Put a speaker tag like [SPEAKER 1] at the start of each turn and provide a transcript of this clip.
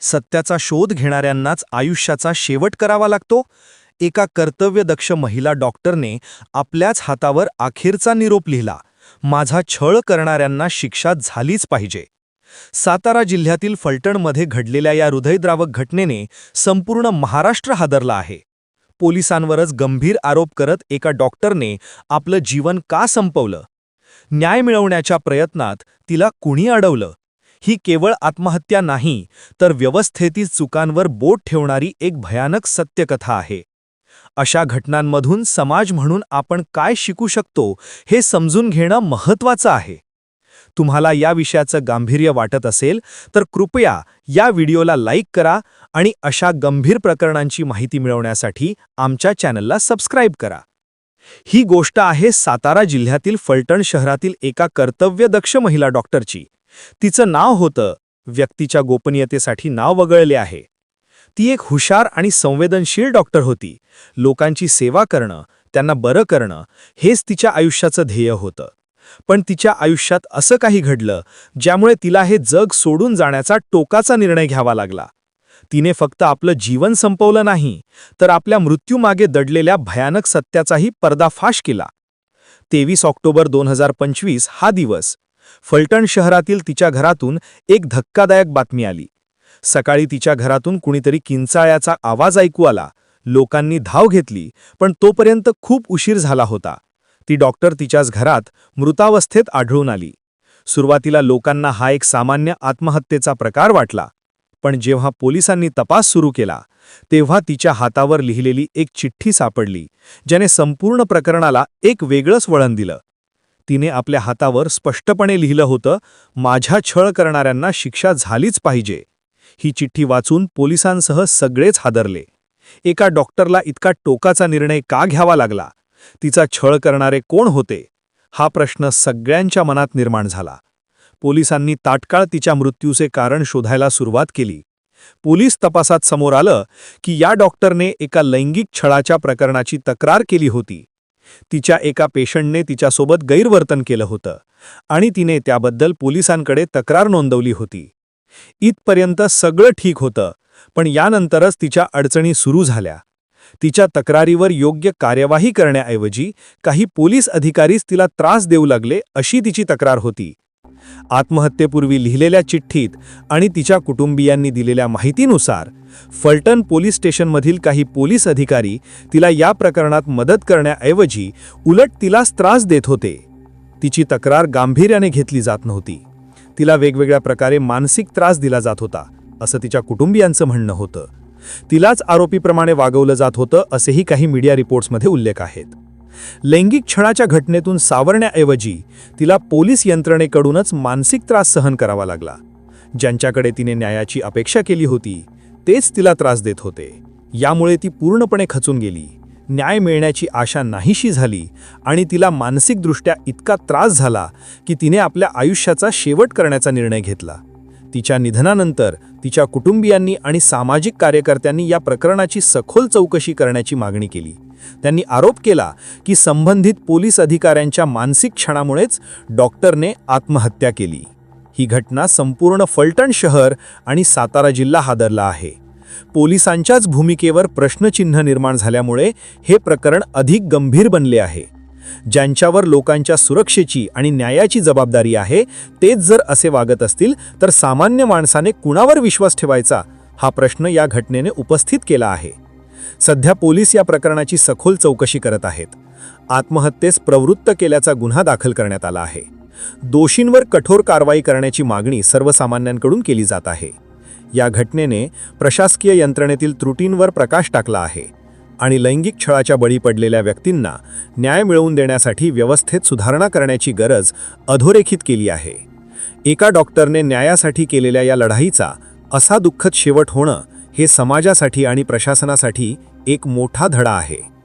[SPEAKER 1] सत्याचा शोध घेणाऱ्यांनाच आयुष्याचा शेवट करावा लागतो. एका कर्तव्यदक्ष महिला डॉक्टरने आपल्याच हातावर अखेरचा निरोप लिहिला. माझा छळ करणाऱ्यांना शिक्षा झालीच पाहिजे. सातारा जिल्ह्यातील फलटणमध्ये घडलेल्या या हृदयद्रावक घटनेने संपूर्ण महाराष्ट्र हादरला आहे. पोलिसांवरच गंभीर आरोप करत एका डॉक्टरने आपलं जीवन का संपवलं? न्याय मिळवण्याच्या प्रयत्नात तिला कुणी अडवलं? ही केवळ आत्महत्या नाही तर व्यवस्थेतील चुकांवर बोट ठेवणारी एक भयानक सत्यकथा आहे. अशा घटनांमधून समाज म्हणून आपण काय शिकू शकतो हे समजून घेणं महत्त्वाचं आहे. तुम्हाला या विषयाचं गांभीर्य वाटत असेल तर कृपया या व्हिडिओला लाईक करा आणि अशा गंभीर प्रकरणांची माहिती मिळवण्यासाठी आमच्या चॅनलला सबस्क्राईब करा. ही गोष्ट आहे सातारा जिल्ह्यातील फलटण शहरातील एका कर्तव्यदक्ष महिला डॉक्टरची. तिचं नाव होतं व्यक्तीच्या गोपनीयतेसाठी नाव वगळले आहे. ती एक हुशार आणि संवेदनशील डॉक्टर होती. लोकांची सेवा करणं त्यांना बरं करणं हेच तिच्या आयुष्याचं ध्येय होतं. पण तिच्या आयुष्यात असं काही घडलं ज्यामुळे तिला हे जग सोडून जाण्याचा टोकाचा निर्णय घ्यावा लागला. तिने फक्त आपलं जीवन संपवलं नाही तर आपल्या मृत्यूमागे दडलेल्या भयानक सत्याचाही पर्दाफाश केला. तेवीस ऑक्टोबर दोन हजार पंचवीस हा दिवस फलटण शहरातील तिच्या घरातून एक धक्कादायक बातमी आली. सकाळी तिच्या घरातून कुणीतरी किंचाळ्याचा आवाज ऐकू आला. लोकांनी धाव घेतली पण तोपर्यंत खूप उशीर झाला होता. ती डॉक्टर तिच्याच घरात मृतावस्थेत आढळून आली. सुरुवातीला लोकांना हा एक सामान्य आत्महत्येचा प्रकार वाटला पण जेव्हा पोलिसांनी तपास सुरू केला तेव्हा तिच्या हातावर लिहिलेली एक चिठ्ठी सापडली ज्याने संपूर्ण प्रकरणाला एक वेगळंच वळण दिलं. तिने आपल्या हातावर स्पष्टपणे लिहिलं होतं माझ्या छळ करणाऱ्यांना शिक्षा झालीच पाहिजे. ही चिठ्ठी वाचून पोलिसांसह सगळेच हादरले. एका डॉक्टरला इतका टोकाचा निर्णय का घ्यावा लागला? तिचा छळ करणारे कोण होते? हा प्रश्न सगळ्यांच्या मनात निर्माण झाला. पोलिसांनी तात्काळ तिच्या मृत्यूचे कारण शोधायला सुरुवात केली. पोलीस तपासात समोर आलं की या डॉक्टरने एका लैंगिक छळाच्या प्रकरणाची तक्रार केली होती. तिच्या एका पेशंटने तिच्यासोबत गैरवर्तन केलं होतं आणि तिने त्याबद्दल पोलिसांकडे तक्रार नोंदवली होती. इथपर्यंत सगळं ठीक होतं पण यानंतरच तिच्या अडचणी सुरू झाल्या. तिच्या तक्रारीवर योग्य कार्यवाही करण्याऐवजी काही पोलीस अधिकारीच तिला त्रास देऊ लागले अशी तिची तक्रार होती. आत्महत्येपूर्वी लिहिलेल्या चिठ्ठीत आणि तिच्या कुटुंबियांनी दिलेल्या माहितीनुसार फलटण पोलीस स्टेशनमधील काही पोलीस अधिकारी तिला या प्रकरणात मदत करण्याऐवजी उलट तिलाच त्रास देत होते. तिची तक्रार गांभीर्याने घेतली जात नव्हती. तिला वेगवेगळ्या प्रकारे मानसिक त्रास दिला जात होता असं तिच्या कुटुंबियांचं म्हणणं होतं. तिलाच आरोपीप्रमाणे वागवलं जात होतं असेही काही मीडिया रिपोर्ट्समध्ये उल्लेख आहेत. लैंगिक छळाच्या घटनेतून सावरण्याऐवजी तिला पोलीस यंत्रणेकडूनच मानसिक त्रास सहन करावा लागला. ज्यांच्याकडे तिने न्यायाची अपेक्षा केली होती तेच तिला त्रास देत होते. यामुळे ती पूर्णपणे खचून गेली. न्याय मिळण्याची आशा नाहीशी झाली आणि तिला मानसिकदृष्ट्या इतका त्रास झाला की तिने आपल्या आयुष्याचा शेवट करण्याचा निर्णय घेतला. तिच्या निधनानंतर तिच्या कुटुंबियांनी आणि सामाजिक कार्यकर्त्यांनी या प्रकरणाची सखोल चौकशी करण्याची मागणी केली. त्यांनी आरोप केला की संबंधित पोलीस अधिकाऱ्यांच्या मानसिक क्षणामुळेच डॉक्टरने आत्महत्या केली. ही घटना संपूर्ण फलटण शहर आणि सातारा जिल्हा हादरला आहे. पोलिसांच्याच भूमिकेवर प्रश्नचिन्ह निर्माण झाल्यामुळे हे प्रकरण अधिक गंभीर बनले आहे. ज्यांच्यावर लोकांच्या सुरक्षेची आणि न्यायाची जबाबदारी आहे तेच जर असे वागत असतील तर सामान्य माणसाने कुणावर विश्वास ठेवायचा? हा प्रश्न या घटनेने उपस्थित केला आहे. सध्या पोलीस या प्रकरणाची सखोल चौकशी करत आहेत. आत्महत्येस प्रवृत्त केल्याचा गुन्हा दाखल करण्यात आला आहे. दोषींवर कठोर कारवाई करण्याची मागणी सर्वसामान्यांकडून केली जात आहे. या घटनेने प्रशासकीय यंत्रणेतील त्रुटींवर प्रकाश टाकला आहे आणि लैंगिक छळाच्या बळी पडलेल्या व्यक्तींना न्याय मिळवून देण्यासाठी व्यवस्थेत सुधारणा करण्याची गरज अधोरेखित केली आहे. एका डॉक्टरने न्यायासाठी केलेल्या या लढाईचा असा दुःखद शेवट होणं हे समाजासाठी आणि प्रशासनासाठी एक मोठा धडा आहे.